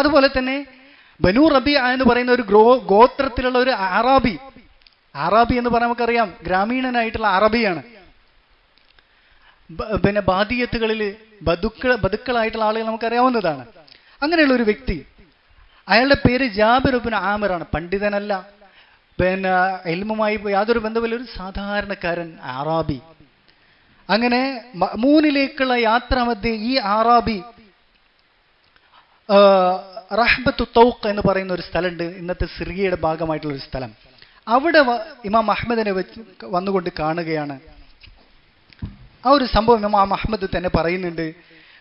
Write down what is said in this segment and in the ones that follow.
അതുപോലെ തന്നെ ബനു റബി എന്ന് പറയുന്ന ഒരു ഗ്രോ ഗോത്രത്തിലുള്ള ഒരു അറാബി. അറാബി എന്ന് പറയാൻ നമുക്കറിയാം ഗ്രാമീണനായിട്ടുള്ള അറബിയാണ്. പിന്നെ ബാദിയത്തുകളിൽ ബതുക്കൾ ബതുക്കളായിട്ടുള്ള ആളുകൾ നമുക്കറിയാവുന്നതാണ്. അങ്ങനെയുള്ള ഒരു വ്യക്തി. അയാളുടെ പേര് ജാബിർ ഉബിന് ആമിറാണ്. പണ്ഡിതനല്ല. പിന്നെ എൽമുമായി യാതൊരു ബന്ധമില്ല ഒരു സാധാരണക്കാരൻ ആറാബി അങ്ങനെ മൂന്നിലേക്കുള്ള യാത്ര മധ്യേ ഈ ആറാബി റഹ്ബത്തു തൗക്ക് എന്ന് പറയുന്ന ഒരു സ്ഥലമുണ്ട്. ഇന്നത്തെ സിറിയയുടെ ഭാഗമായിട്ടുള്ള ഒരു സ്ഥലം. അവിടെ ഇമാം അഹമ്മദിനെ വെച്ച് വന്നുകൊണ്ട് കാണുകയാണ്. ആ ഒരു സംഭവം ഇമാം അഹമ്മദ് തന്നെ പറയുന്നുണ്ട്.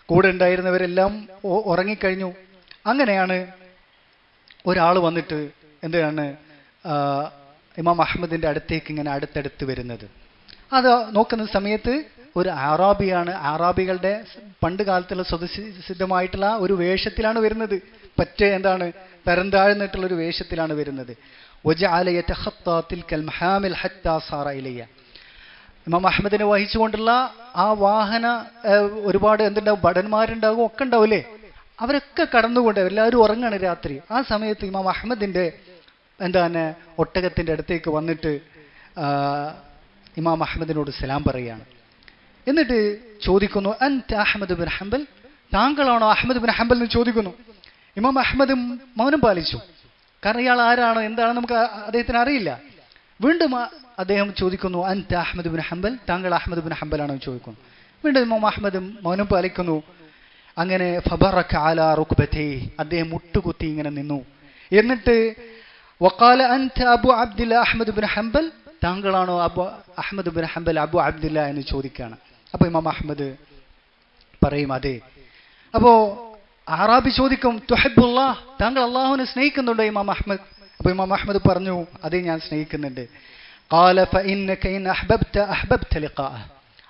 കൂടെ ഉണ്ടായിരുന്നവരെല്ലാം ഉറങ്ങിക്കഴിഞ്ഞു. അങ്ങനെയാണ് ഒരാൾ വന്നിട്ട് എന്താണ് ഇമാം അഹമ്മദിന്റെ അടുത്തേക്ക് ഇങ്ങനെ അടുത്തടുത്ത് വരുന്നത്. അത് നോക്കുന്ന സമയത്ത് ഒരു ആറാബിയാണ് ആറാബികളുടെ പണ്ട് കാലത്തുള്ള സ്വതസിദ്ധമായിട്ടുള്ള ഒരു വേഷത്തിലാണ് വരുന്നത്. പറ്റ എന്താണ്? തരം താഴ്ന്നിട്ടുള്ളൊരു വേഷത്തിലാണ് വരുന്നത്. ഒജ ആലയത്തെ ഹത്താത്തിൽ ഹത്താ ഇമാം വഹിച്ചുകൊണ്ടുള്ള ആ വാഹന ഒരുപാട് എന്തുണ്ടാവും? ഭടന്മാരുണ്ടാവും ഒക്കെ ഉണ്ടാവില്ലേ അവരൊക്കെ കടന്നുകൊണ്ട് എല്ലാവരും ഉറങ്ങാണ് രാത്രി. ആ സമയത്ത് ഇമാം അഹമ്മദിന്റെ എന്താണ് ഒട്ടകത്തിന്റെ അടുത്തേക്ക് വന്നിട്ട് ഇമാം അഹമ്മദിനോട് സലാം പറയുകയാണ്. എന്നിട്ട് ചോദിക്കുന്നു അൻ അഹമ്മദ് ബിൻ ഹംബൽ? താങ്കളാണോ അഹമ്മദ് ബിൻ ഹംബൽ എന്ന് ചോദിക്കുന്നു. ഇമാം അഹമ്മദും മൗനം പാലിച്ചു. കാരണം ഇയാൾ ആരാണ് എന്താണ് നമുക്ക് അദ്ദേഹത്തിന് അറിയില്ല. വീണ്ടും അദ്ദേഹം ചോദിക്കുന്നു അൻത അഹമ്മദ് ബിൻ ഹംബൽ? താങ്കൾ അഹമ്മദ് ബിൻ എന്ന് ചോദിക്കുന്നു. വീണ്ടും ഇമാം അഹമ്മദും മൗനം പാലിക്കുന്നു. അങ്ങനെ ഫബറക അലാ റുക്ബതൈ അദ്ദേഹം മുട്ടുകുത്തി ഇങ്ങനെ നിന്നു. എന്നിട്ട് വക്കാല അൻത Abu Abdullah Ahmad bin Hanbal? താങ്കളാണോ Abu Ahmad bin Hanbal Abu Abdullah? എന്ന് ചോദിക്കുകയാണ്. അപ്പോൾ ഇമാം അഹമ്മദ് പറയും അതെ. അപ്പോ അറാബി ചോദിക്കും തുഹബുല്ലാ താങ്കൾ അള്ളാഹുവിനെ സ്നേഹിക്കുന്നുണ്ടോ ഇമാം അഹമ്മദ് അപ്പൊ ഇമാം അഹമ്മദ് പറഞ്ഞു അതെ ഞാൻ സ്നേഹിക്കുന്നുണ്ട്.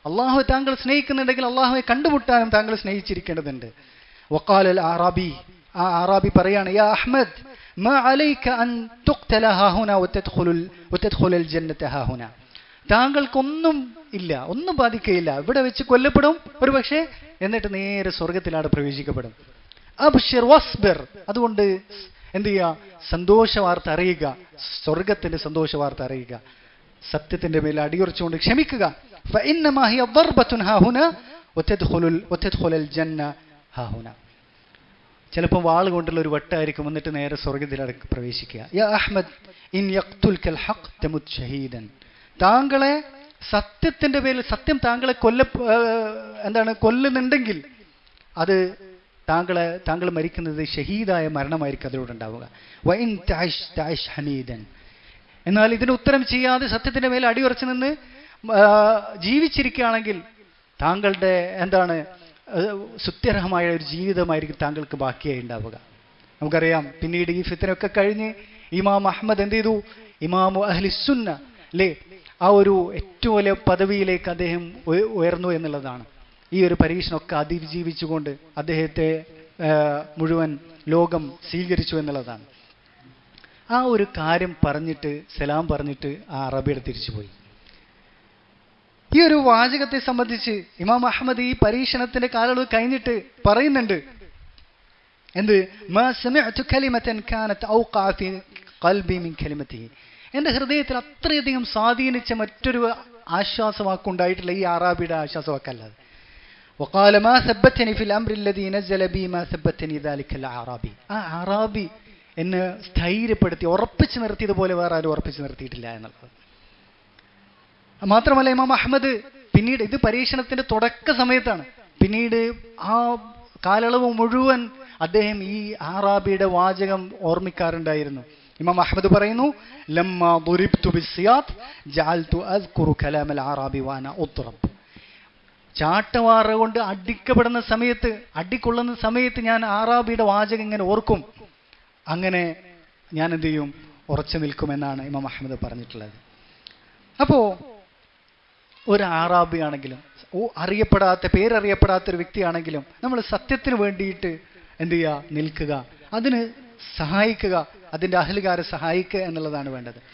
അള്ളാഹു താങ്കൾ സ്നേഹിക്കുന്നുണ്ടെങ്കിൽ അള്ളാഹുവെ കണ്ടുമുട്ടാനും താങ്കൾ സ്നേഹിച്ചിരിക്കേണ്ടതുണ്ട്. വക്കാലൽ അൽ ആറാബി ആ ആറാബി പറയാണ് യാ അഹമ്മദ് താങ്കൾക്കൊന്നും ഇല്ല ഒന്നും ബാധിക്കയില്ല. ഇവിടെ വെച്ച് കൊല്ലപ്പെടും ഒരു പക്ഷേ എന്നിട്ട് നേരെ സ്വർഗത്തിലാണ് പ്രവേശിക്കപ്പെടും. അബ്ഷിർ വസ്ബർ. അതുകൊണ്ട് എന്ത് ചെയ്യുക? സന്തോഷ വാർത്ത അറിയുക. സ്വർഗത്തിന്റെ സന്തോഷ വാർത്ത അറിയുക. സത്യത്തിന്റെ മേൽ അടിയുറച്ചുകൊണ്ട് ക്ഷമിക്കുക. ചിലപ്പോൾ വാൾ കൊണ്ടുള്ള ഒരു വട്ടായിരിക്കും എന്നിട്ട് നേരെ സ്വർഗത്തിൽ പ്രവേശിക്കുക. യാ അഹ്മദ് ഇൻ ഷഹീദൻ താങ്കളെ സത്യത്തിന്റെ പേരിൽ സത്യം താങ്കളെ കൊല്ല എന്താണ് കൊല്ലുന്നുണ്ടെങ്കിൽ അത് താങ്കളെ താങ്കൾ മരിക്കുന്നത് ഷഹീദായ മരണമായിരിക്കും അതിലൂടെ ഉണ്ടാവുക. വൈൻ താഷ് താഷ് ഹമീദൻ. എന്നാൽ ഇതിന് ഉത്തരം ചെയ്യാതെ സത്യത്തിന്റെ മേൽ അടിയുറച്ചു നിന്ന് ജീവിച്ചിരിക്കുകയാണെങ്കിൽ താങ്കളുടെ എന്താണ് സുത്യർഹമായ ഒരു ജീവിതമായിരിക്കും താങ്കൾക്ക് ബാക്കിയായി ഉണ്ടാവുക. നമുക്കറിയാം പിന്നീട് ഈ ഫിത്തനൊക്കെ കഴിഞ്ഞ് ഇമാം അഹമ്മദ് എന്ത് ചെയ്തു? ഇമാമു അഹ്ലിസുന്ന അല്ലേ ആ ഒരു ഏറ്റവും വലിയ പദവിയിലേക്ക് അദ്ദേഹം ഉയർന്നു എന്നുള്ളതാണ്. ഈ ഒരു പരീക്ഷണമൊക്കെ അതിജീവിച്ചുകൊണ്ട് അദ്ദേഹത്തെ മുഴുവൻ ലോകം സ്വീകരിച്ചു എന്നുള്ളതാണ്. ആ ഒരു കാര്യം പറഞ്ഞിട്ട് സലാം പറഞ്ഞിട്ട് ആ അറബിയുടെ തിരിച്ചുപോയി. ഈ ഒരു വാചകത്തെ സംബന്ധിച്ച് ഇമാം അഹമ്മദ് ഈ പരീക്ഷണത്തിന്റെ കാലയളവ് കഴിഞ്ഞിട്ട് പറയുന്നുണ്ട്. എന്ത്? എന്റെ ഹൃദയത്തിൽ അത്രയധികം സ്വാധീനിച്ച മറ്റൊരു ആശ്വാസവാക്കുണ്ടായിട്ടില്ല ഈ അറാബിയുടെ ആശ്വാസവാക്കല്ലാതെ. وقال ما ثبتني في الامر الذي نزل بي ما ثبتني ذلك الاعرابي ആ അറാബി എന്നെ സ്ഥൈര്യപ്പെടുത്തി ഉറപ്പിച്ചു നിർത്തിയതുപോലെ വേറെ ആരും ഉറപ്പിച്ചു നിർത്തിയിട്ടില്ല എന്നുള്ളത് മാത്രമല്ല ഇമാം അഹമ്മദ് പിന്നീട് ഇത് പരീക്ഷണത്തിന്റെ തുടക്ക സമയത്താണ് പിന്നീട് ആ കാലയളവ് മുഴുവൻ അദ്ദേഹം ഈ ആറാബിയുടെ വാചകം ഓർമ്മിക്കാറുണ്ടായിരുന്നു ഇമാം അഹമ്മദ് പറയുന്നു ലമ്മ ദുരിബ്തു ബിസ്സിയാത്ത് ജഅൽതു അസ്കുറു കലാമൽ ആറാബി വാന ഉദ്റബ് ചാട്ടവാറ കൊണ്ട് അടിക്കപ്പെടുന്ന സമയത്ത് അടിക്കൊള്ളുന്ന സമയത്ത് ഞാൻ ആറാബിയുടെ വാചകം ഇങ്ങനെ ഓർക്കും. അങ്ങനെ ഞാൻ എന്ത് ചെയ്യും? ഉറച്ചു നിൽക്കുമെന്നാണ് ഇമാം അഹമ്മദ് പറഞ്ഞിട്ടുള്ളത്. അപ്പോ ഒരു ആറാബി ആണെങ്കിലും ഓ അറിയപ്പെടാത്ത പേരറിയപ്പെടാത്ത ഒരു വ്യക്തിയാണെങ്കിലും നമ്മൾ സത്യത്തിന് വേണ്ടിയിട്ട് എന്ത് ചെയ്യുക? നിൽക്കുക. അതിന് സഹായിക്കുക. അതിന്റെ അഹലുകാരെ സഹായിക്കുക എന്നുള്ളതാണ് വേണ്ടത്.